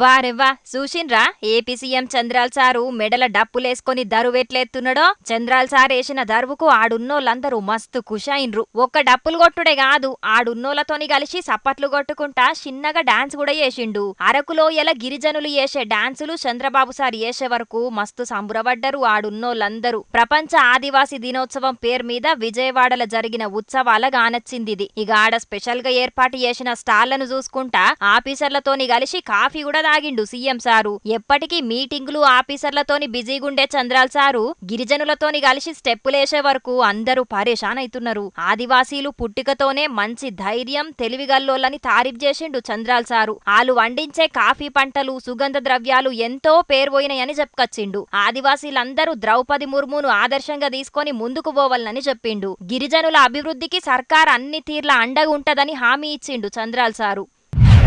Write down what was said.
వారెవ్వా చూసిండ్రా? AP CM చంద్రాల్ sir మెడల డప్పులేసుకొని దరువెట్లేస్తున్నాడో చంద్రాల్ sir వేసిన దరువుకు ఆడున్నోళ్ళందరూ మస్తు కుషాయిన్రు ఒక్క డప్పులు కొట్టుడే కాదు ఆడున్నోళ్ళతోని కలిసి సప్పట్లు కొట్టుకుంటా చిన్నగా డాన్స్ కూడా చేసిండు. అరకులోయల గిరిజనులు చేసే డాన్సులు చంద్రబాబు సార్ చేసే వరకు మస్తు సంబురపడ్డరు ఆడున్నోళ్ళందరూ. ప్రపంచ ఆదివాసీ దినోత్సవం పేరు మీద విజయవాడలో జరిగిన ఉత్సవాల గానొచ్చిందిది. ఇక ఆడ స్పెషల్గా ఏర్పాటు చేసిన స్టాళ్ళను చూసుకుంటా ఆఫీసర్లతోని కలిసి కాఫీ కూడా తాగిండు సీఎం సారు. ఎప్పటికీ మీటింగులు ఆఫీసర్లతోని బిజీగుండే చంద్రాల్ సారు గిరిజనులతోని కలిసి స్టెప్పులేసే వరకు అందరూ పరేషాన్ అవుతున్నారు ఆదివాసీలు పుట్టికతోనే మంచి ధైర్యం తెలివిగల్లోలని తారీఫ్ చేసిండు చంద్రాల్ సారు. ఆలు వండించే కాఫీ పంటలు సుగంధ ద్రవ్యాలు ఎంతో పేరుపోయినాయని చెప్పుకొచ్చిండు ఆదివాసీలందరూ ద్రౌపది ముర్మును ఆదర్శంగా తీసుకొని ముందుకు పోవాలని చెప్పిండు గిరిజనుల అభివృద్ధికి సర్కార్ అన్ని తీర్ల అండగా ఉంటదని హామీ ఇచ్చిండు చంద్రాల్ సారు.